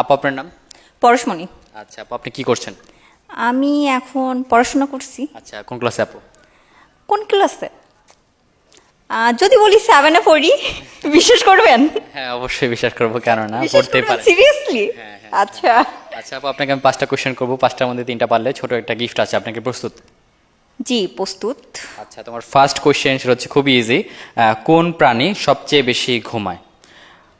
আপু আপনার নাম? পরশমণি। আচ্ছা আপু আপনি কি করছেন? আমি এখন পড়াশোনা করছি। আচ্ছা কোন ক্লাসে আপু? কোন ক্লাসে? যদি বলি সেভেনে পড়ি। বিশ্বাস করবেন? হ্যাঁ অবশ্যই বিশ্বাস করব কেন না বিশ্বাস পড়তেই করবেন? পারে সিরিয়াসলি হ্যাঁ, হ্যাঁ, আচ্ছা। আচ্ছা আপু আপনাকে আমি পাঁচটা কোশ্চেন করব। পাঁচটার মধ্যে তিনটা পারলে ছোট একটা গিফট আছে। আপনাকে প্রস্তুত? জি প্রস্তুত। আচ্ছা তোমার ফার্স্ট কোশ্চেন সেটা হচ্ছে খুবই ইজি কোন প্রাণী সবচেয়ে বেশি ঘুমায়?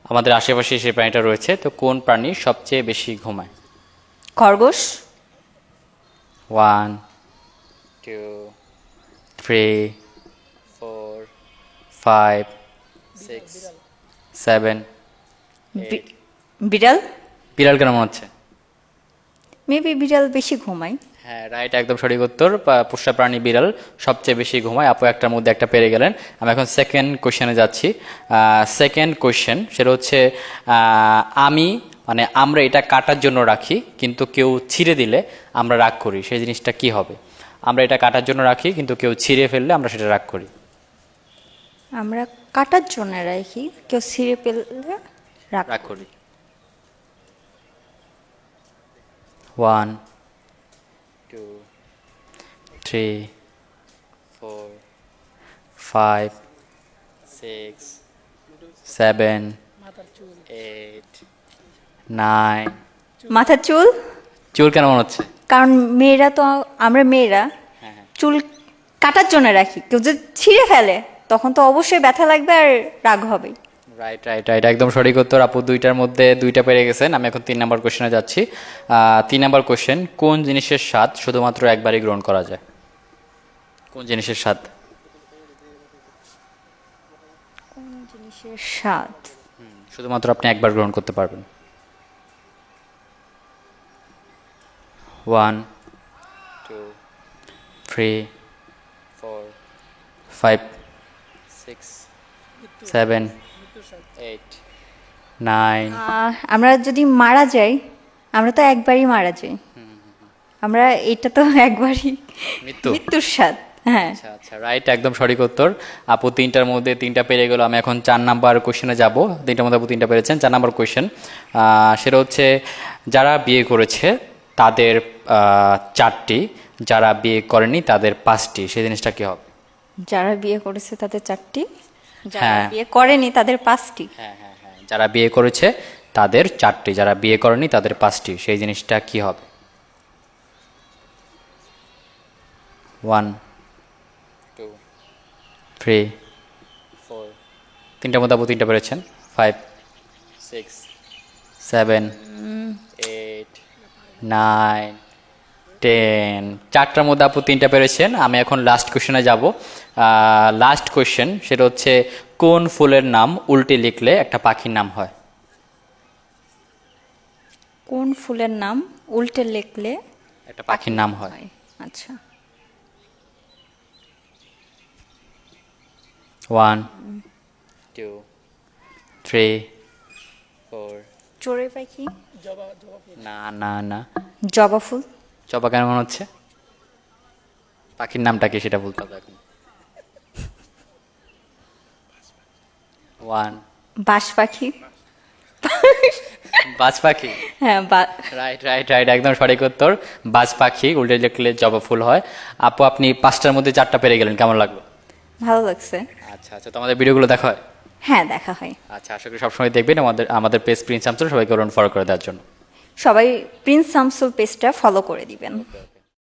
আমাদের আশেপাশে সেই প্রাণীটা রয়েছে তো কোন প্রাণী সবচেয়ে বেশি ঘুমায়? খরগোশ। One two three four five six seven B- বিড়াল? বিড়াল কেন মনে হচ্ছে? মেবি বিড়াল বেশি ঘুমায়। হ্যাঁ রাইট একদম সঠিক উত্তর। পোষা প্রাণী বিড়াল সবচেয়ে বেশি ঘুমায়। আপু একটার মধ্যে একটা পেরে গেলেন। আমি এখন সেকেন্ড কোশ্চেনে যাচ্ছি। সেকেন্ড কোশ্চেন সেটা হচ্ছে আমি মানে আমরা এটা কাটার জন্য রাখি কিন্তু কেউ ছিঁড়ে দিলে আমরা রাগ করি। সেই জিনিসটা কি হবে? আমরা এটা কাটার জন্য রাখি কিন্তু কেউ ছিঁড়ে ফেললে আমরা সেটা রাগ করি। আমরা কাটার জন্য রাখি কেউ ছিঁড়ে ফেললে রাগ করি। One two three four five six seven eight nine মাথার চুল? চুল কেন মনে হচ্ছে? কারণ মেয়েরা তো আমরা মেয়েরা হ্যাঁ হ্যাঁ। চুল কাটার জন্য রাখি। কেউ যদি ছিঁড়ে ফেলে তখন তো অবশ্যই ব্যথা লাগবে আর রাগ হবে রাইট রাইট রাইট একদম সঠিক উত্তর। আপু দুইটার মধ্যে দুইটা পেরে গেছেন। আমি এখন তিন নম্বর কোশ্চেনে যাচ্ছি। তিন নম্বর কোশ্চেন কোন জিনিসের স্বাদ শুধুমাত্র একবারই গ্রহণ করা যায়? কোন জিনিসের স্বাদ? জিনিসের স্বাদ? শুধুমাত্র আপনি একবার গ্রহণ করতে পারবেন। One two three four five six seven eight nine আমরা যদি মারা যাই আমরা তো একবারই মারা যাই। আমরা এটা তো একবারই মৃত্যু। মৃত্যুর স্বাদ হ্যাঁ। আচ্ছা আচ্ছা রাইট একদম সঠিক উত্তর। আপু তিনটার মধ্যে তিনটা পেরে গেল আমি এখন চার নাম্বার কোশ্চেনে যাব। তিনটার মধ্যে আপু তিনটা পেরেছেন চার নাম্বার কোশ্চেন সেটা হচ্ছে যারা বিয়ে করেছে তাদের আহ, চারটি। যারা বিয়ে করেনি তাদের পাঁচটি। সেই জিনিসটা কি হবে? যারা বিয়ে করেছে তাদের চারটি? যারা হ্যাঁ। বিয়ে করেনি তাদের পাঁচটি। হ্যাঁ হ্যাঁ হ্যাঁ। যারা বিয়ে করেছে তাদের চারটি যারা বিয়ে করেনি তাদের পাঁচটি। সেই জিনিসটা কি হবে? ওয়ান টু থ্রি ফোর তিনটার মধ্যে আপু তিনটা পেরেছেন। Five six seven eight nine ten চারটার মধ্যে আপু তিনটা পেরেছেন আমি এখন লাস্ট কোশ্চেনে যাব। লাস্ট কোশ্চেন সেটা হচ্ছে কোন ফুলের নাম উল্টে লিখলে একটা পাখির নাম হয়? কোন ফুলের নাম উল্টে লিখলে একটা পাখির নাম হয়। হয় আচ্ছা। ওয়ান টু থ্রি ফোর চোরে পাখি? না না না। জবা ফুল? চপা কেন মনে হচ্ছে? পাখির নামটা কি সেটা বলতে হবে এখন? ওয়ান বাস পাখি। বাজ পাখি? হ্যাঁ রাইট রাইট রাইট একদম সঠিক উত্তর। বাজ পাখি উল্টে লিখলে জবা ফুল হয়। আপু আপনি পাঁচটার মধ্যে চারটা পেরে গেলেন কেমন লাগল? ভালো লাগছে। আচ্ছা আচ্ছা তো আমাদের ভিডিওগুলো দেখা হয়? হ্যাঁ দেখা হয়। আচ্ছা আশা করি সবসময় দেখবেন আমাদের আমাদের পেজ প্রিন্স আমসুল সবাইকে ফলো করে দেওয়ার জন্য। সবাই প্রিন্স শামসুল পেজটা ফলো করে দিবেন।